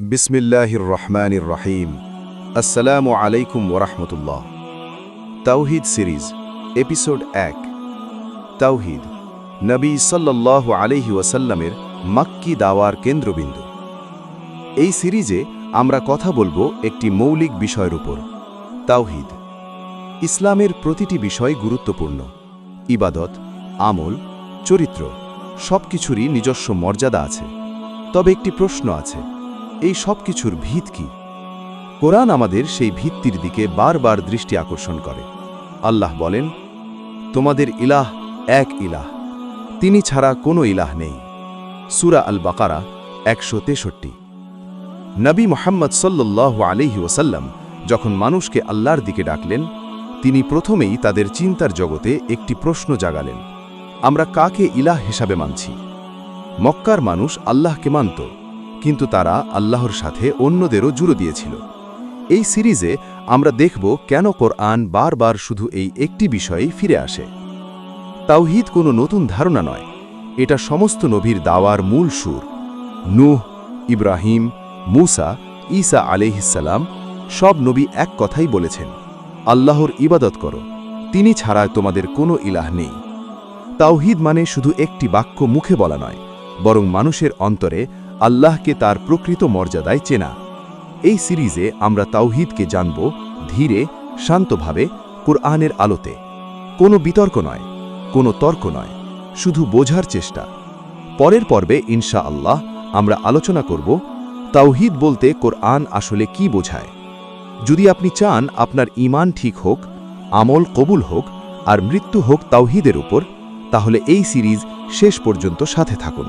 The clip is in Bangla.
বিসমিল্লাহির রহমানির রহিম। আসসালামু আলাইকুম ওরহমতুল্লাহ। তাওহিদ সিরিজ, এপিসোড এক। তাওহিদ, নবী সাল্লাহ আলহি ওয়াসাল্লামের মাক্কি দাওয়ার কেন্দ্রবিন্দু। এই সিরিজে আমরা কথা বলব একটি মৌলিক বিষয়ের উপর। তাওহিদ, ইসলামের প্রতিটি বিষয় গুরুত্বপূর্ণ। ইবাদত, আমল, চরিত্র সব কিছুরই নিজস্ব মর্যাদা আছে। তবে একটি প্রশ্ন আছে। এই সব কিছুর ভিত কি? কোরআন আমাদের সেই ভিত্তির দিকে বারবার দৃষ্টি আকর্ষণ করে। আল্লাহ বলেন, তোমাদের ইলাহ এক ইলাহ, তিনি ছাড়া কোনো ইলাহ নেই। সুরা আল বাকারা একশো তেষট্টি। নবী মোহাম্মদ সাল্লাহ আলিহি ওসাল্লাম যখন মানুষকে আল্লাহর দিকে ডাকলেন, তিনি প্রথমেই তাদের চিন্তার জগতে একটি প্রশ্ন জাগালেন, আমরা কাকে ইলাহ হিসাবে মানছি? মক্কার মানুষ আল্লাহকে মানত কিন্তু তারা আল্লাহর সাথে অন্যদেরও জুড়ে দিয়েছিল। এই সিরিজে আমরা দেখব কেন কোরআন বারবার শুধু এই একটি বিষয়েই ফিরে আসে। তাওহিদ কোনো নতুন ধারণা নয়। এটা সমস্ত নবীর দাওয়ার মূল সুর। নূহ, ইব্রাহিম, মুসা, ঈসা আলিহিসাল্লাম সব নবী এক কথাই বলেছেন, আল্লাহর ইবাদত করো, তিনি ছাড়া তোমাদের কোনো ইলাহ নেই। তাওহিদ মানে শুধু একটি বাক্য মুখে বলা নয়, বরং মানুষের অন্তরে আল্লাহকে তার প্রকৃত মর্যাদায় চেনা। এই সিরিজে আমরা তাওহিদকে জানব ধীরে, শান্তভাবে কোরআনের আলোতে। কোনো বিতর্ক নয়, কোনো তর্ক নয়, শুধু বোঝার চেষ্টা। পরের পর্বে ইনশা আল্লাহ আমরা আলোচনা করব তাওহিদ বলতে কোরআন আসলে কি বোঝায়। যদি আপনি চান আপনার ইমান ঠিক হোক, আমল কবুল হোক আর মৃত্যু হোক তাওহিদের উপর, তাহলে এই সিরিজ শেষ পর্যন্ত সাথে থাকুন।